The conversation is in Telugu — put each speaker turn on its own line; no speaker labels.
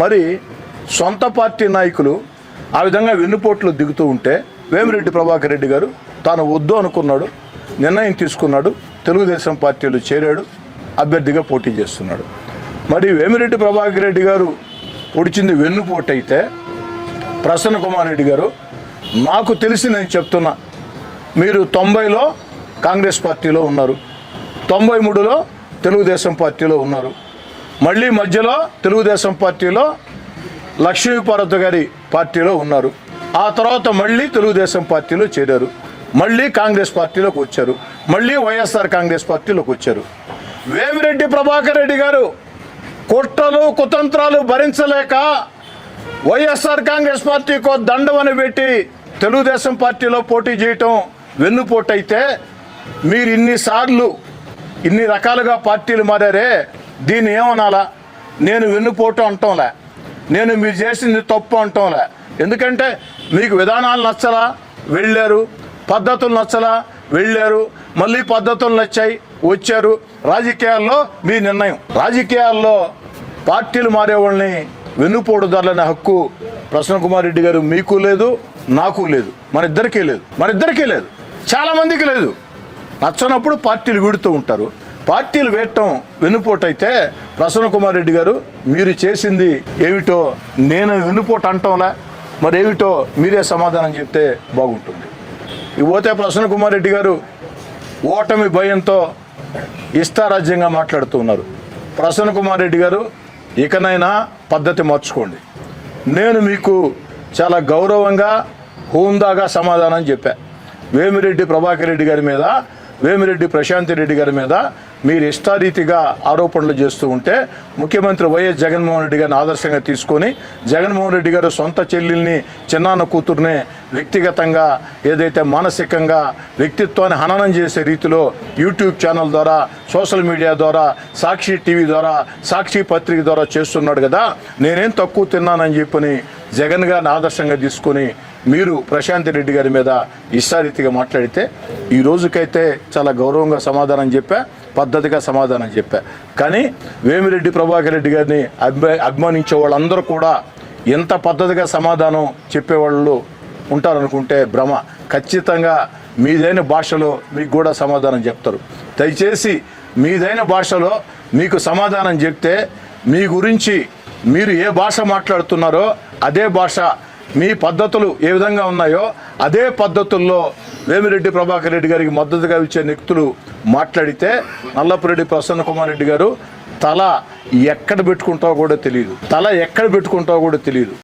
మరి సొంత పార్టీ నాయకులు ఆ విధంగా వెన్నుపోట్లు దిగుతూ ఉంటే వేమిరెడ్డి ప్రభాకర్ రెడ్డి గారు తాను వద్దు అనుకున్నాడు నిర్ణయం తీసుకున్నాడు తెలుగుదేశం పార్టీలో చేరాడు అభ్యర్థిగా పోటీ చేస్తున్నాడు. మరి వేమిరెడ్డి ప్రభాకర్ రెడ్డి గారు పొడిచింది వెన్నుపోటు అయితే ప్రసన్న కుమార్ రెడ్డి గారు నాకు తెలిసి నేను చెప్తున్నా మీరు తొంభైలో కాంగ్రెస్ పార్టీలో ఉన్నారు తొంభై మూడులో తెలుగుదేశం పార్టీలో ఉన్నారు మళ్ళీ మధ్యలో తెలుగుదేశం పార్టీలో లక్ష్మీపార్వతి గారి పార్టీలో ఉన్నారు. ఆ తర్వాత మళ్ళీ తెలుగుదేశం పార్టీలో చేరారు. మళ్ళీ కాంగ్రెస్ పార్టీలోకి వచ్చారు. మళ్ళీ వైఎస్ఆర్ కాంగ్రెస్ పార్టీలోకి వచ్చారు. వేమిరెడ్డి ప్రభాకర్ రెడ్డి గారు కుట్రలు కుతంత్రాలు భరించలేక వైఎస్ఆర్ కాంగ్రెస్ పార్టీకో దండవని పెట్టి తెలుగుదేశం పార్టీలో పోటీ చేయటం వెన్నుపోటైతే మీరు ఇన్నిసార్లు ఇన్ని రకాలుగా పార్టీలు మారారే దీన్ని ఏమనాలా? నేను వెన్నుపోటు అంటంలే. నేను మీరు చేసింది తప్పు అంటంలే. ఎందుకంటే మీకు విధానాలు నచ్చలా? వెళ్ళారు. పద్ధతులు నచ్చలా? వెళ్ళారు. మళ్ళీ పద్ధతులు నచ్చాయి. వచ్చారు. రాజకీయాల్లో మీ నిర్ణయం. రాజకీయాల్లో పార్టీలు మారే వాళ్ళని వెన్నుపోటుదారులనే హక్కు ప్రసన్న కుమార్ రెడ్డి గారు మీకు లేదు నాకు లేదు. మన ఇద్దరికీ లేదు. మన ఇద్దరికీ లేదు. చాలామందికి లేదు. నచ్చనప్పుడు పార్టీలు వీడుతూ ఉంటారు. పార్టీలు వేయటం వెన్నుపోటు ప్రసన్న కుమార్ రెడ్డి గారు మీరు చేసింది ఏమిటో నేను వెన్నుపోటు అంటంలా మరి ఏమిటో మీరే సమాధానం చెప్తే బాగుంటుంది. ఇవ్వతే పోతే ప్రసన్న కుమార్ రెడ్డి గారు ఓటమి భయంతో ఇష్టారాజ్యంగా మాట్లాడుతూ ఉన్నారు. ప్రసన్న కుమార్ రెడ్డి గారు ఇకనైనా పద్ధతి మార్చుకోండి. నేను మీకు చాలా గౌరవంగా హోందాగా సమాధానం చెప్పా. వేమిరెడ్డి ప్రభాకర్ రెడ్డి గారి మీద వేమిరెడ్డి ప్రశాంతి రెడ్డి గారి మీద మీరు ఇష్టారీతిగా ఆరోపణలు చేస్తూ ఉంటే ముఖ్యమంత్రి వైఎస్ జగన్మోహన్ రెడ్డి గారిని ఆదర్శంగా తీసుకొని జగన్మోహన్ రెడ్డి గారు సొంత చెల్లెల్ని చిన్నాన్న కూతుర్ని వ్యక్తిగతంగా ఏదైతే మానసికంగా వ్యక్తిత్వాన్ని హననం చేసే రీతిలో యూట్యూబ్ ఛానల్ ద్వారా సోషల్ మీడియా ద్వారా సాక్షి టీవీ ద్వారా సాక్షి పత్రిక ద్వారా చేస్తున్నాడు కదా నేనేం తక్కువ తిన్నానని చెప్పని జగన్ గారిని ఆదర్శంగా తీసుకొని మీరు ప్రశాంత్ రెడ్డి గారి మీద ఇష్టారీతిగా మాట్లాడితే ఈ రోజుకైతే చాలా గౌరవంగా సమాధానం చెప్పా పద్ధతిగా సమాధానం చెప్పా. కానీ వేమిరెడ్డి ప్రభాకర్ రెడ్డి గారిని అభిమా అభిమానించే వాళ్ళందరూ కూడా ఎంత పద్ధతిగా సమాధానం చెప్పేవాళ్ళు ఉంటారనుకుంటే భ్రమ. ఖచ్చితంగా మీదైన భాషలో మీకు కూడా సమాధానం చెప్తారు. దయచేసి మీదైన భాషలో మీకు సమాధానం చెప్తే మీ గురించి మీరు ఏ భాష మాట్లాడుతున్నారో అదే భాష మీ పద్ధతులు ఏ విధంగా ఉన్నాయో అదే పద్ధతుల్లో వేమిరెడ్డి ప్రభాకర్ రెడ్డి గారికి మద్దతుగా ఇచ్చే నిక్తులు మాట్లాడితే నల్లపురెడ్డి ప్రసన్న కుమార్ రెడ్డి గారు తల ఎక్కడ పెట్టుకుంటావో కూడా తెలియదు. తల ఎక్కడ పెట్టుకుంటావో కూడా తెలియదు.